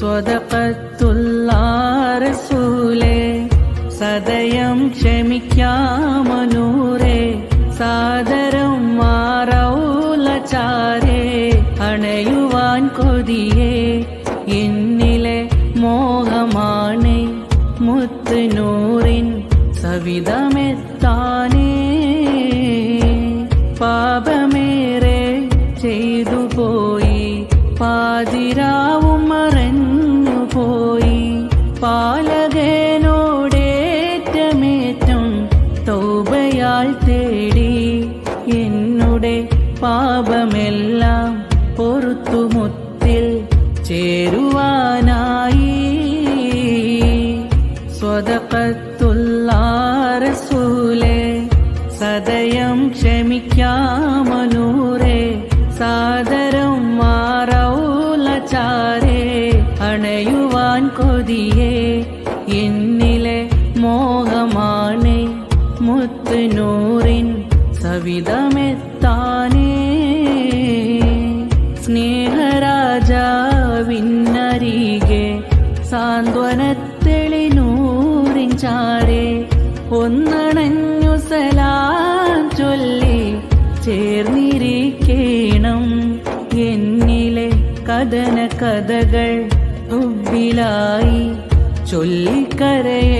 സ്വതപ്പത്തുള്ളാറസൂലേ സദയം ക്ഷമിക്കാമനൂരേ സാദരം മാറൗലചാരേ അണയുവാൻ കൊതിയേ എന്നിലെ മോഹമാണേ മുത്ത് നൂറിൻ സവിതമെത്താനേ. പാപമേറെ ചെയ്തു പോയി പാതിരാവും തൗബയാൽ തേടി എന്നുടെ പാപമെല്ലാം പൊറുത്തുമുത്തിൽ ചേരുവാനായി. സ്വതപ്പത്തുള്ളാറസൂലേ സദയം ക്ഷമിക്കാമനൂരേ സാദരം മാറൗലചാരേ അണയുവാൻ കൊതിയേ എന്നിലെ മോഹമാണേ മുത്ത് നൂറിൻ സവിതമെത്താനേ. സ്നേഹരാജാവിന്നരികെ സാന്ത്വനത്തെളിനൂറിൻ ചാരേ ഒന്നണഞ്ഞു സലാം ചൊല്ലി ചേർന്നിരിക്കേണം എന്നിലെ കഥന കഥകൾ ഉബ്ബിലായി ചൊല്ലിക്കരയേണം